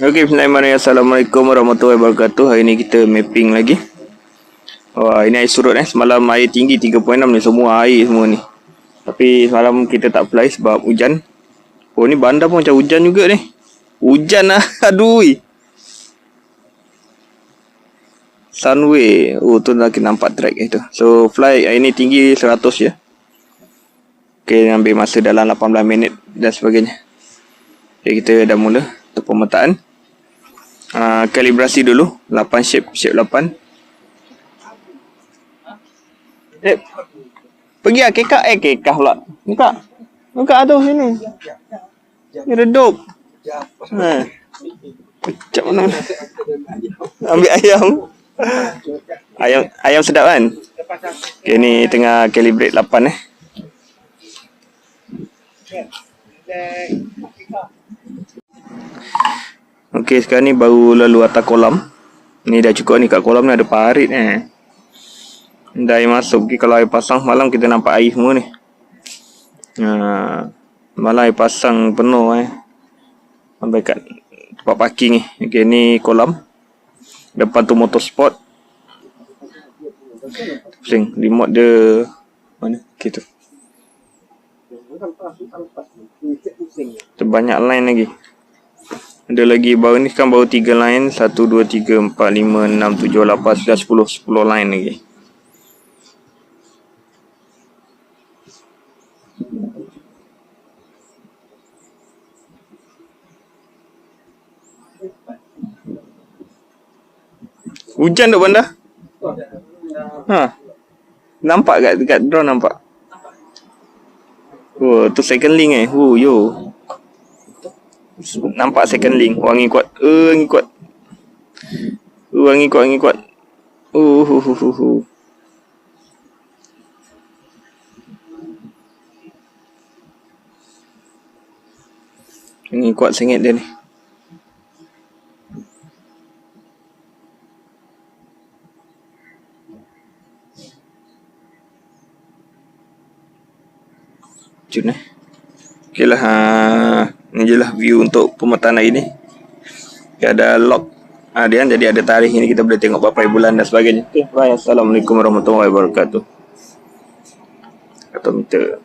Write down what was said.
Okey, Bismillahirrahmanirrahim. Assalamualaikum warahmatullahi wabarakatuh. Hari ni kita mapping lagi. Wah, ini air surut eh. Semalam air tinggi 3.6 ni. Semua air semua ni. Tapi semalam kita tak fly sebab hujan. Oh, ni bandar pun macam hujan juga ni. Hujan lah. Aduh. Sunway. Oh, tu lagi nampak track itu. So, fly air ni tinggi 100 je. Okay, ambil masa dalam 18 minit dan sebagainya. Okay, kita dah mula untuk pemetaan. Uh, kalibrasi dulu. 8 shape shape 8 eh pergi lah kekak. Eh kekah pula. Buka. Buka tu sini. Ni redup. Ha Macam mana? Ambil ayam. Ayam ayam sedap kan? Okay, ni tengah calibrate 8 eh Okey, sekarang ni baru lalu atas kolam. Ni dah cukup ni kat kolam ni ada parit eh. Dah air masuk. Okay, kalau air pasang malam kita nampak air semua ni. Ha, malam air pasang penuh eh. Sampai kat tempat parking ni. Okey, ni kolam. Depan tu motorsport. Pusing. Remote dia mana? Okey tu. Terbanyak line lagi. Ada lagi baru ni kan baru 3 line 1 2 3 4 5 6 7 8 9 10 10 line lagi. Hujan tak bandar? Ha. Nampak kat dekat drone nampak. Oh, tu second link eh. Oh, yo. Nampak second link. Wangi kuat. Uh, Wangi kuat. Uh, Wangi kuat Wangi kuat. Uh, uh, uh, uh, uh. Wangi kuat sangat dia ni. Jun eh. Okay lah ha. Ini je lah view untuk pemetaan hari ni. Okay, Ada log ha, dia, Jadi ada tarikh ini kita boleh tengok berapa bulan dan sebagainya. Okay. Assalamualaikum warahmatullahi wabarakatuh. Atau meter